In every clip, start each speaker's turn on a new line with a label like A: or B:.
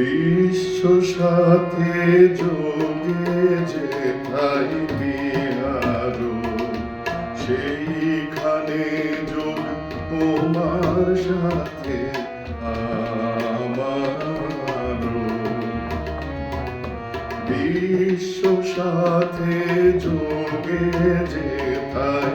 A: বিশ্ব সাথে যোগে যে ঠাই বিহার, সেইখানে যোগ তোমার সাথে আমারও বিশ্ব সাথে যোগে যে তাই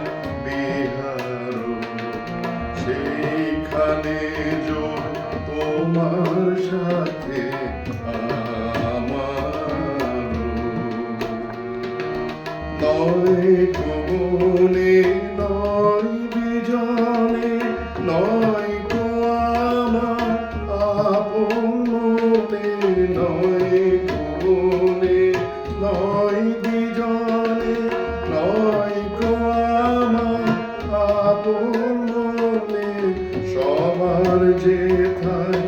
A: সবার যে থাই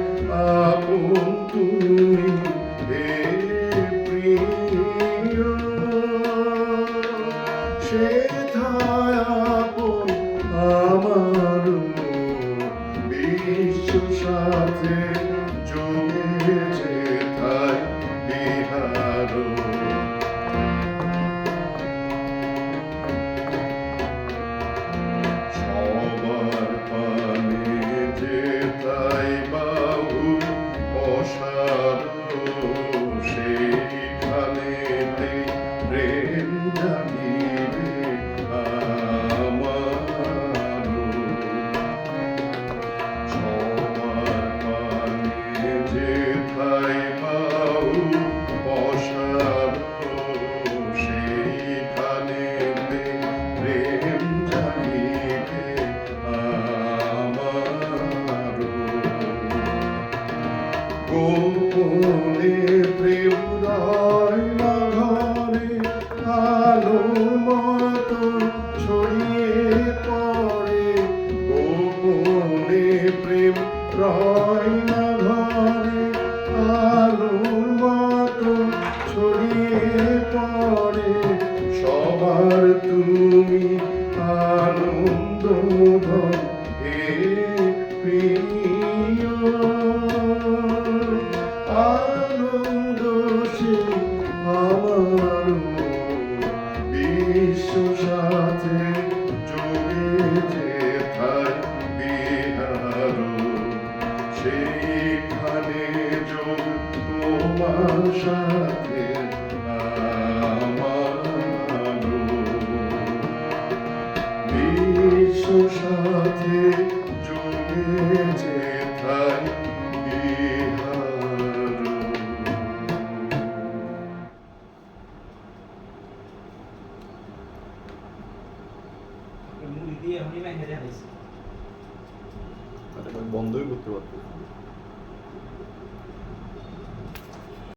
A: আপন তুমি হে প্রিয়। সে থায় আপন আমার বিশ্ব সাথে যোগে যে থাই বিহার প্রেম রয়না ঘরে আলোর সাথে
B: যাচ্ছে
C: বন্ধই করতে পারতো